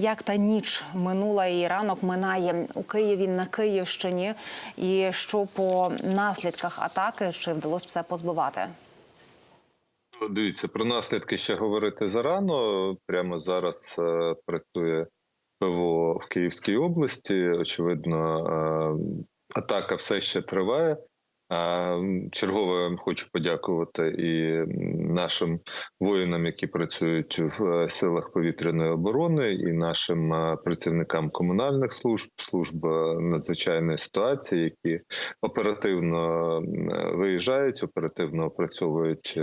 Як та ніч минула і ранок минає у Києві на Київщині, і що по наслідках атаки чи вдалося все позбивати? Дивіться, про наслідки ще говорити зарано. Прямо зараз е, працює ПВО в Київській області. Очевидно, е, атака все ще триває. А, Чергове хочу подякувати і нашим воїнам, які працюють в е, силах повітряної оборони, і нашим е, працівникам комунальних служб, служб е, надзвичайної ситуації, які оперативно виїжджають, оперативно опрацьовують.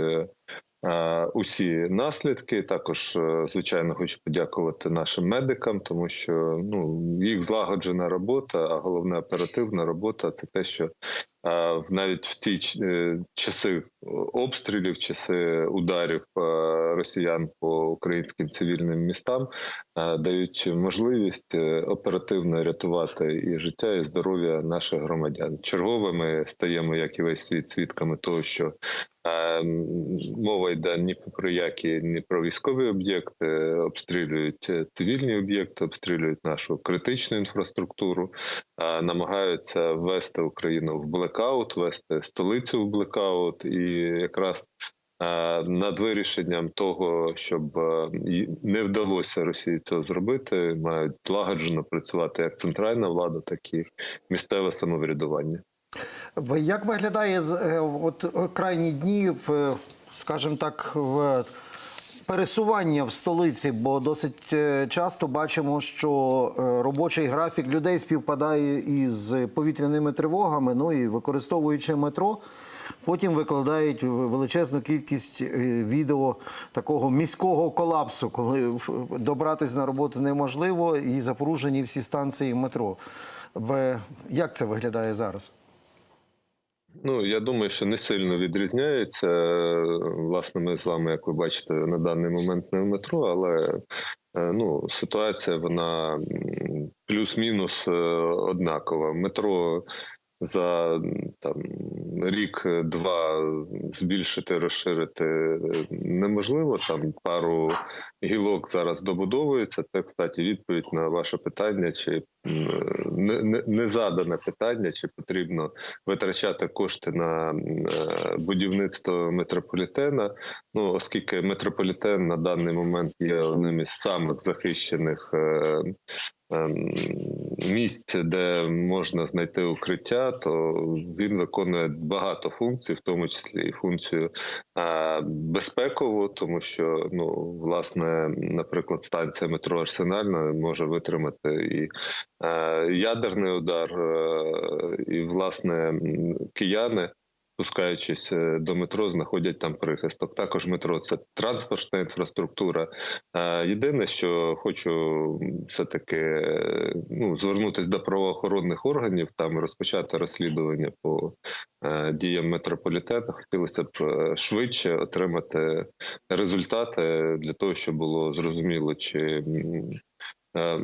Усі наслідки також звичайно хочу подякувати нашим медикам, тому що ну їх злагоджена робота, а головне оперативна робота це те, що навіть в ці е, часи обстрілів, часи ударів росіян по українським цивільним містам дають можливість е, оперативно рятувати і життя, і здоров'я наших громадян. Чергове ми стаємо, як і весь світ, свідками того, що мова йде ні про які, ні про військові об'єкти, обстрілюють е, цивільні об'єкти, обстрілюють нашу критичну інфраструктуру, намагаються ввести Україну в блекаут, ввести столицю в блекаут, і якраз над вирішенням того, щоб не вдалося Росії цього зробити, мають злагоджено працювати як центральна влада, так і місцеве самоврядування. Як виглядає е, от крайні дні в, скажімо так, в пересування в столиці? Бо досить е, часто бачимо, що е, робочий графік людей співпадає із повітряними тривогами, ну і використовуючи метро. Потім викладають величезну кількість е, відео такого міського колапсу, коли добратись на роботу неможливо і запоружені всі станції метро. Як це виглядає зараз? Ну я думаю, що не сильно відрізняється. Власне, ми з вами, як ви бачите, на даний момент не в метро, але е, ну ситуація вона плюс-мінус е, однакова. Метро за там рік-два збільшити, розширити е, неможливо. Там пару гілок зараз добудовується. Це, кстати, відповідь на ваше питання, чи не, не, не задане питання, чи потрібно витрачати кошти на е, будівництво метрополітена. Ну оскільки метрополітен на даний момент є одним із самих захищених. Ем, Місць, де можна знайти укриття, то він виконує багато функцій, в тому числі і функцію е, безпекову, тому що ну власне, наприклад, станція метро Арсенальна може витримати і е, ядерний удар, е, і власне кияни. Спускаючись е, до метро, знаходять там прихисток. Також метро це транспортна інфраструктура. Е, Єдине, що хочу все таки ну звернутися до правоохоронних органів, там розпочати розслідування по е, діям метрополітену. Хотілося б е, швидше отримати результати для того, щоб було зрозуміло, чи е,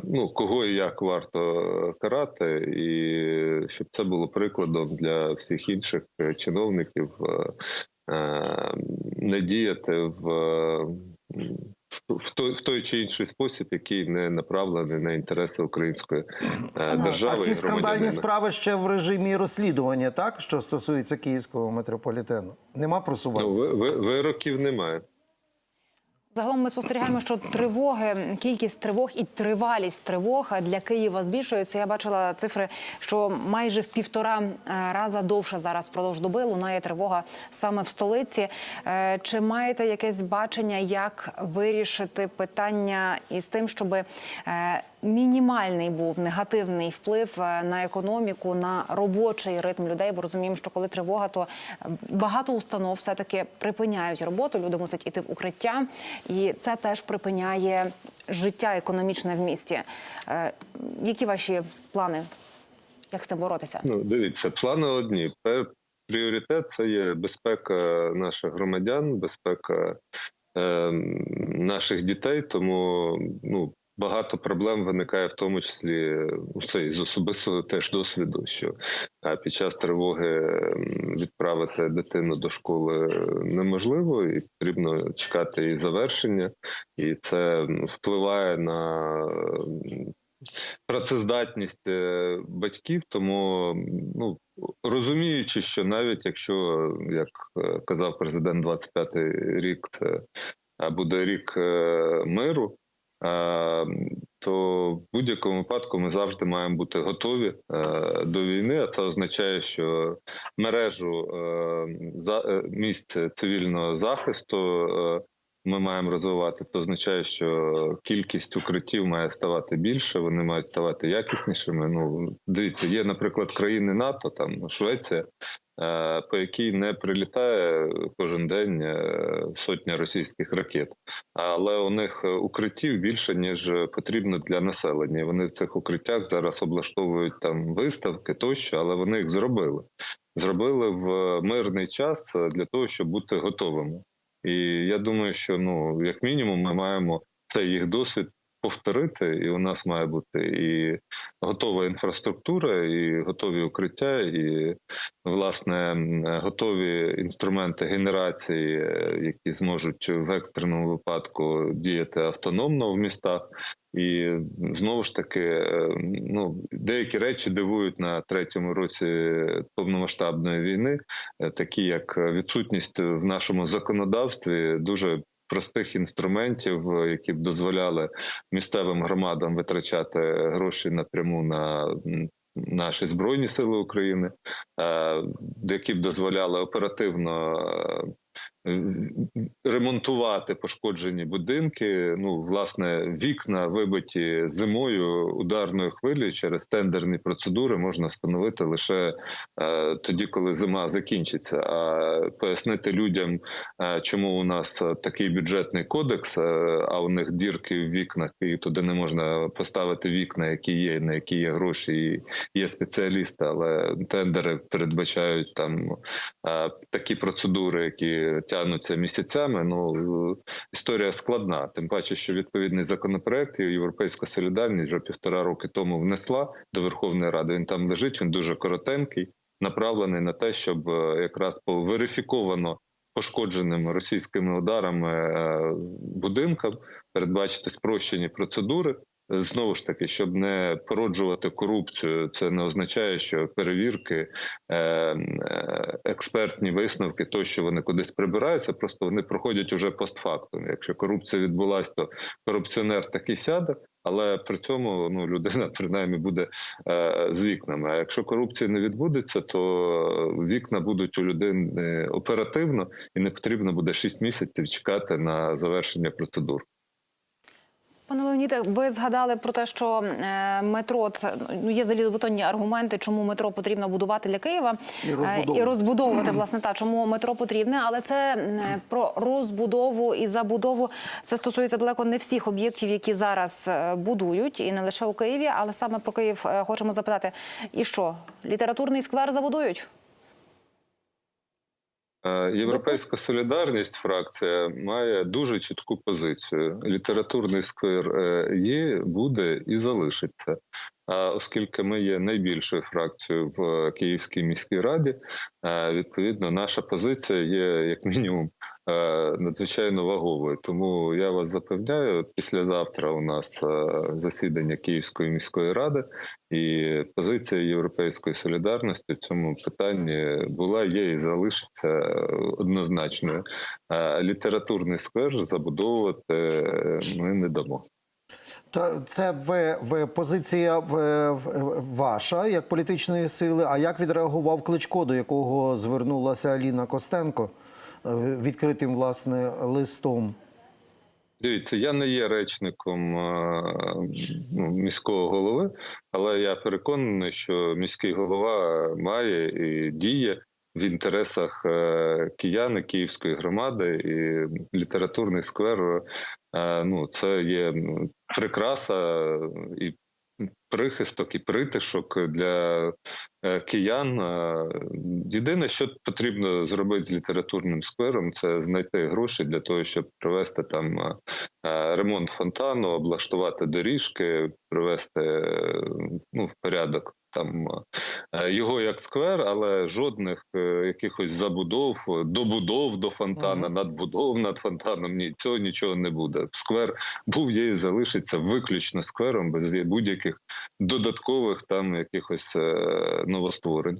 ну кого і як варто карати, і щоб це було прикладом для всіх інших е, чиновників е, е, не діяти в. е, В той, в той чи інший спосіб, який не направлений на інтереси української е, держави, а ці скандальні справи ще в режимі розслідування, так що стосується київського метрополітену? Нема просування. Ну, ви, ви, вироків немає. Загалом ми спостерігаємо, що тривоги, кількість тривог і тривалість тривог для Києва збільшується. Я бачила цифри, що майже в півтора е, раза довше зараз впродовж доби лунає тривога саме в столиці. Е, Чи маєте якесь бачення, як вирішити питання із тим, щоб мінімальний був негативний вплив е, на економіку, на робочий ритм людей? Бо розуміємо, що коли тривога, то е, багато установ все таки припиняють роботу. Люди мусять іти в укриття, і це теж припиняє життя економічне в місті. Е, Які ваші плани? Як з цим боротися? Ну, дивіться, плани одні. Пріоритет це є безпека наших громадян, безпека е, наших дітей. Тому ну багато проблем виникає, в тому числі ну, це із особистого теж досвіду, що під час тривоги відправити дитину до школи неможливо, і потрібно чекати її завершення, і це впливає на працездатність е, батьків. Тому ну розуміючи, що навіть якщо, як е, казав президент, 25-й рік це буде рік е, миру. Е, То в будь-якому випадку ми завжди маємо бути готові е, до війни. А це означає, що мережу е, місць цивільного захисту ми маємо розвивати. Це означає, що кількість укриттів має ставати більше, вони мають ставати якіснішими. Ну дивіться, є, наприклад, країни НАТО, там Швеція, по якій не прилітає кожен день е, сотня російських ракет, але у них укриттів більше ніж потрібно для населення. Вони в цих укриттях зараз облаштовують там виставки тощо, але вони їх зробили. Зробили в мирний час для того, щоб бути готовими. І я думаю, що ну як мінімум, ми маємо цей їх досвід повторити, і у нас має бути і готова інфраструктура, і готові укриття, і власне готові інструменти генерації, е, які зможуть в екстреному випадку діяти автономно в містах. І знову ж таки, е, ну деякі речі дивують на третьому році повномасштабної війни, е, такі як відсутність в нашому законодавстві дуже простих інструментів, е, які б дозволяли місцевим громадам витрачати гроші напряму на наші збройні сили України, е, які б дозволяли оперативно. Е, Ремонтувати пошкоджені будинки, ну власне, вікна вибиті зимою ударною хвилею через тендерні процедури можна встановити лише е, тоді, коли зима закінчиться. А пояснити людям, е, чому у нас такий бюджетний кодекс, е, а у них дірки в вікнах, і туди не можна поставити вікна, які є, на які є гроші, і є спеціалісти, але тендери передбачають там е, такі процедури, які тягнуться місяцями. Ну е, історія складна. Тим паче, що відповідний законопроект Європейська солідарність вже півтора роки тому внесла до Верховної Ради. Він там лежить. Він дуже коротенький, направлений на те, щоб е, якраз по верифіковано пошкодженим російськими ударами е, будинкам передбачити спрощені процедури. Знову ж таки, щоб не породжувати корупцію, це не означає, що перевірки, е, е, експертні висновки, то що вони кудись прибираються, просто вони проходять уже постфактум. Якщо корупція відбулася, то корупціонер таки сяде, але при цьому ну людина принаймні буде е, з вікнами. А якщо корупції не відбудеться, то вікна будуть у людини оперативно і не потрібно буде 6 місяців чекати на завершення процедур. Пане Леоніде, ви згадали про те, що е, метро це ну є залізобетонні аргументи, чому метро потрібно будувати для Києва І е, розбудовувати. і розбудовувати власне та чому метро потрібне, але це е, про розбудову і забудову. Це стосується далеко не всіх об'єктів, які зараз будують, і не лише у Києві, але саме про Київ хочемо запитати: і що літературний сквер забудують? Е, Європейська солідарність фракція має дуже чітку позицію. Літературний сквер е, є, буде і залишиться. Оскільки ми є найбільшою фракцією в Київській міській раді, е, відповідно, наша позиція є як мінімум е, надзвичайно ваговою. Тому я вас запевняю, післязавтра у нас е, засідання Київської міської ради, і позиція Європейської солідарності в цьому питанні була, є і залишиться е, однозначною. Е, Літературний сквер забудовувати е, ми не дамо. То це в, в позиція в, в- ваша як політичної сили. А як відреагував Кличко, до якого звернулася Аліна Костенко е, відкритим власне листом? Дивіться, я не є речником е, ну, міського голови, але я переконаний, що міський голова має і діє в інтересах е, киян київської громади, і літературний сквер. Е, Ну, це є прикраса і прихисток і притишок для е, киян. Е, Єдине, що потрібно зробити з літературним сквером, це знайти гроші для того, щоб провести там е, ремонт фонтану, облаштувати доріжки, привести ну, в порядок там його як сквер, але жодних якихось забудов, добудов до фонтана, Мгм. надбудов над фонтаном. Ні, цього нічого не буде. Сквер був є і залишиться виключно сквером без будь-яких додаткових там якихось е, новостворень.